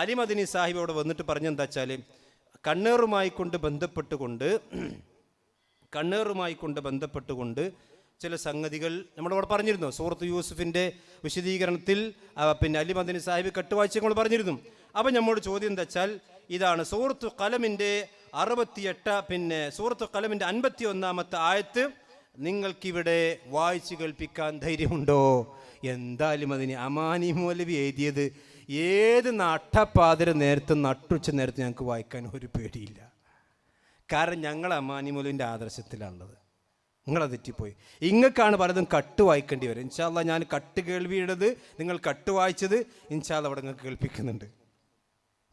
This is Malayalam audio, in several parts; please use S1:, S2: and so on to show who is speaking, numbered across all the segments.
S1: അലിമദിനി സാഹിബ് അവിടെ വന്നിട്ട് പറഞ്ഞെന്താ വെച്ചാൽ കണ്ണേറുമായി കൊണ്ട് ബന്ധപ്പെട്ടുകൊണ്ട് കണ്ണേറുമായി കൊണ്ട് ബന്ധപ്പെട്ടുകൊണ്ട് ചില സംഗതികൾ നമ്മളവിടെ പറഞ്ഞിരുന്നു. സൂറത്ത് യൂസുഫിന്റെ വിശദീകരണത്തിൽ പിന്നെ അലിമദിനി സാഹിബ് കെട്ടുവാഴ്ച നമ്മൾ പറഞ്ഞിരുന്നു. അപ്പം നമ്മോട് ചോദ്യം എന്താ വെച്ചാൽ ഇതാണ് സൂറത്ത് കലമിന്റെ അറുപത്തിയെട്ട പിന്നെ സൂറത്ത് കലമിന്റെ അൻപത്തി ഒന്നാമത്തെ ആയത്ത് നിങ്ങൾക്കിവിടെ വായിച്ചു കേൾപ്പിക്കാൻ ധൈര്യമുണ്ടോ? എന്തായാലും അതിന് അമാനി മൗലവി എഴുതിയത്? ഏത് നട്ടപ്പാതിര നേരത്തെ നട്ടുച്ച നേരത്ത് ഞങ്ങൾക്ക് വായിക്കാൻ ഒരു പേടിയില്ല. കാരണം ഞങ്ങൾ അമ്മാനിമുലുവിന്റെ ആദർശത്തിലാണുള്ളത്. നിങ്ങളത് തെറ്റിപ്പോയി. ഇങ്ങക്കാണ് പലതും കട്ട് വായിക്കേണ്ടി വരും. ഇൻഷാല്ല ഞാൻ കട്ട് കേൾവിയുടേത് നിങ്ങൾ കട്ട് വായിച്ചത് ഇൻഷാല്ല അവിടെ നിങ്ങൾക്ക് കേൾപ്പിക്കുന്നുണ്ട്.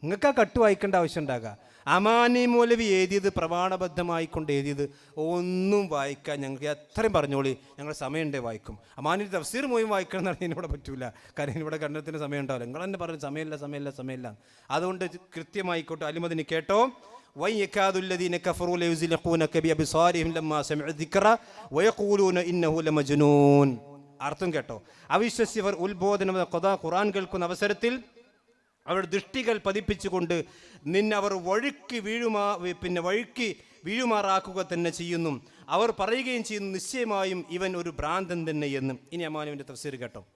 S1: നിങ്ങൾക്ക് ആ കട്ട് വായിക്കേണ്ട ആവശ്യം ഉണ്ടാകുക അമാനി മൗലവി എഴുതിയത് പ്രമാണബദ്ധമായി കൊണ്ട് എഴുതിയത് ഒന്നും വായിക്കാൻ ഞങ്ങൾക്ക് എത്രയും പറഞ്ഞോളി ഞങ്ങൾ സമയമുണ്ടേ വായിക്കും അമാനി തഫ്സീർ മോയും വായിക്കണം എന്നാണ് ഇതിനിവിടെ പറ്റൂല കാരണം ഇവിടെ കണ്ണത്തിന് സമയം ഉണ്ടാവില്ല നിങ്ങൾ തന്നെ പറഞ്ഞു സമയമില്ല സമയമില്ല സമയമില്ല അതുകൊണ്ട് ഇത് കൃത്യമായിക്കോട്ടെ അലിമദിന് കേട്ടോ وإن يكاد الذين كفروا ليزلقونك بأبصارهم لما سمعوا الذكر ويقولون إنه لمجنون അർത്ഥം കേട്ടോ അവിശ്വസ്യവർ ഉത്ബോധനം കൊതാ ഖുറാൻ കേൾക്കുന്ന അവസരത്തിൽ അവർ ദൃഷ്ടികൾ പതിപ്പിച്ചുകൊണ്ട് നിന്നവർ വഴുക്കി വീഴുമാ പിന്നെ വഴുക്കി വീഴുമാറാക്കുക തന്നെ ചെയ്യുന്നു. അവർ പറയുകയും ചെയ്യുന്നു നിശ്ചയമായും ഇവൻ ഒരു ഭ്രാന്തൻ തന്നെ എന്നും ഇനി അമാനുവിന്റെ തഫ്സീർ കേട്ടോ.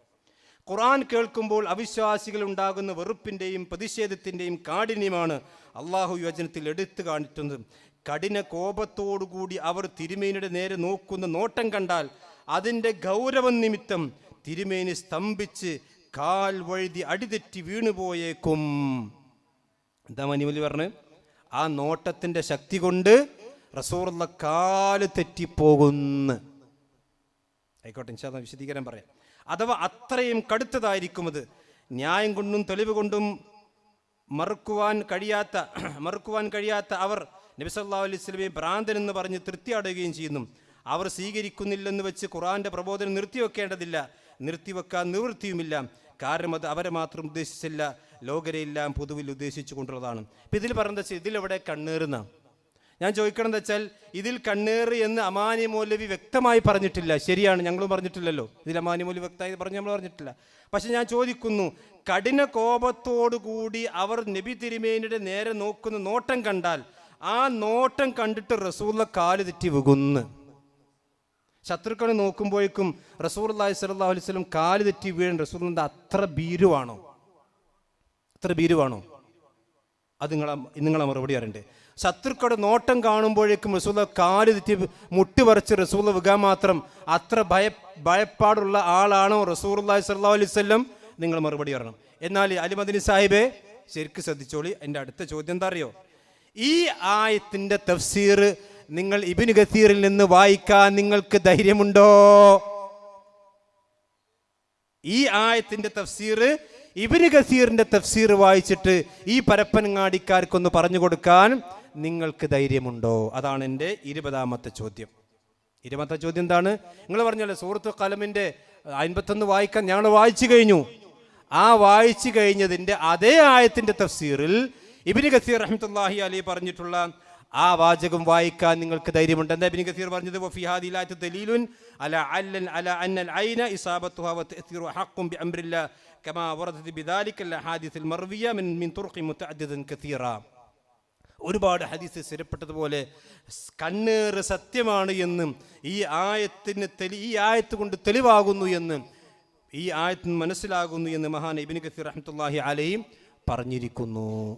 S1: ഖുറാൻ കേൾക്കുമ്പോൾ അവിശ്വാസികൾ ഉണ്ടാകുന്ന വെറുപ്പിന്റെയും പ്രതിഷേധത്തിന്റെയും കാഠിന്യമാണ് അള്ളാഹു യോജനത്തിൽ എടുത്തു കാണിക്കുന്നത്. കഠിന കോപത്തോടുകൂടി അവർ തിരുമേനിയുടെ നേരെ നോക്കുന്ന നോട്ടം കണ്ടാൽ അതിന്റെ ഗൗരവം നിമിത്തം തിരുമേനി സ്തംഭിച്ച് കാൽ വഴുതി അടിതെറ്റി വീണുപോയേക്കും. എന്താ മനിമലി പറഞ്ഞ്? ആ നോട്ടത്തിന്റെ ശക്തി കൊണ്ട് റസൂറുള്ള കാൽ തെറ്റിപ്പോകുന്നു. ആയിക്കോട്ടെ ഇൻഷാദ് വിശദീകരണം പറയാം. അഥവാ അത്രയും കടുത്തതായിരിക്കും അത്. ന്യായം കൊണ്ടും തെളിവ് കൊണ്ടും മറുക്കുവാൻ കഴിയാത്ത മറുക്കുവാൻ കഴിയാത്ത അവർ അലൈഹി സ്വലമെ ഭ്രാന്തൻ എന്ന് പറഞ്ഞ് തൃപ്തിയാടുകയും ചെയ്യുന്നു. അവർ സ്വീകരിക്കുന്നില്ലെന്ന് വെച്ച് ഖുറാന്റെ പ്രബോധനം നിർത്തിവെക്കേണ്ടതില്ല. നിർത്തിവെക്കാൻ നിവൃത്തിയുമില്ല. കാരണം അത് അവരെ മാത്രം ഉദ്ദേശിച്ചില്ല ലോകരെയെല്ലാം പൊതുവിൽ ഉദ്ദേശിച്ചു കൊണ്ടുള്ളതാണ്. ഇപ്പം ഇതിൽ പറയുന്നത് വെച്ചാൽ ഇതിലെവിടെ കണ്ണേറുന്ന? ഞാൻ ചോദിക്കണം എന്ന് വെച്ചാൽ ഇതിൽ കണ്ണേറ് എന്ന് അമാനി മൗലവി വ്യക്തമായി പറഞ്ഞിട്ടില്ല. ശരിയാണ് ഞങ്ങളും പറഞ്ഞിട്ടില്ലല്ലോ. ഇതിൽ അമാനി മൗലവി വ്യക്തമായി പറഞ്ഞ് നമ്മൾ പറഞ്ഞിട്ടില്ല. പക്ഷെ ഞാൻ ചോദിക്കുന്നു കഠിന കോപത്തോടുകൂടി അവർ നബി തിരുമേനിയുടെ നേരെ നോക്കുന്ന നോട്ടം കണ്ടാൽ ആ നോട്ടം കണ്ടിട്ട് റസൂള്ള കാൽ തെറ്റി വീകുന്നു. ശത്രുക്കളെ നോക്കുമ്പോഴേക്കും റസൂർ അള്ളാഹി സ്വല്ലാ അലൈഹി സ്വലം കാൽ തെറ്റി വീഴൻ റസൂലിന്റെ അത്ര ഭീരുവാണോ? അത്ര ഭീരുവാണോ? അത് നിങ്ങളെ നിങ്ങളെ മറുപടി അറിയണ്ടേ. ശത്രുക്കളുടെ നോട്ടം കാണുമ്പോഴേക്കും റസൂല കാൽ തെറ്റി മുട്ടി പറിച്ച് റസൂല വികാൻ മാത്രം അത്ര ഭയ ഭയപ്പാടുള്ള ആളാണോ റസൂർ അള്ളാഹി സ്വല്ലാ അലൈഹി നിങ്ങൾ മറുപടി അറിയണം. എന്നാൽ അലിമദിനി സാഹിബെ ശരിക്കും ശ്രദ്ധിച്ചോളി. എന്റെ അടുത്ത ചോദ്യം എന്താ അറിയോ? ഈ ആയത്തിന്റെ തഫ്സീർ നിങ്ങൾ ഇബിന് ഗസീറിൽ നിന്ന് വായിക്കാൻ നിങ്ങൾക്ക് ധൈര്യമുണ്ടോ? ഈ ആയത്തിന്റെ തഫ്സീർ ഇബിന് ഗസീറിന്റെ തഫ്സീർ വായിച്ചിട്ട് ഈ പരപ്പനങ്ങാടിക്കാർക്കൊന്ന് പറഞ്ഞു കൊടുക്കാൻ നിങ്ങൾക്ക് ധൈര്യമുണ്ടോ? അതാണ് എന്റെ ഇരുപതാമത്തെ ചോദ്യം. ഇരുപത്തെ ചോദ്യം എന്താണ്? നിങ്ങൾ പറഞ്ഞല്ലോ സുഹൃത്തു കലമിന്റെ അൻപത്തൊന്ന് വായിക്കാൻ ഞങ്ങൾ വായിച്ചു കഴിഞ്ഞു. ആ വായിച്ചു കഴിഞ്ഞതിന്റെ അതേ ആയത്തിന്റെ തഫ്സീറിൽ ഇബിന് ഗസീർ റഹ്മത്തുല്ലാഹി അലി പറഞ്ഞിട്ടുള്ള ആ വാചകം വായിക്കാൻ നിങ്ങൾക്ക് ധൈര്യമുണ്ട്. എന്താ ബിൻ കസീർ പറഞ്ഞത്? അല അല ഐന ഒരുപാട് ഹദീസ് സ്ഥിരപ്പെട്ടതുപോലെ കണ്ണേറ് സത്യമാണ് എന്നും ഈ ആയത്തിന് തെളി ഈ ആയത്ത് കൊണ്ട് തെളിവാകുന്നു എന്ന് ഈ ആയത്തിന് മനസ്സിലാകുന്നു എന്ന് മഹാൻ ഇബിൻ കസീർ റഹ്മത്തുള്ളാഹി അലയും പറഞ്ഞിരിക്കുന്നു.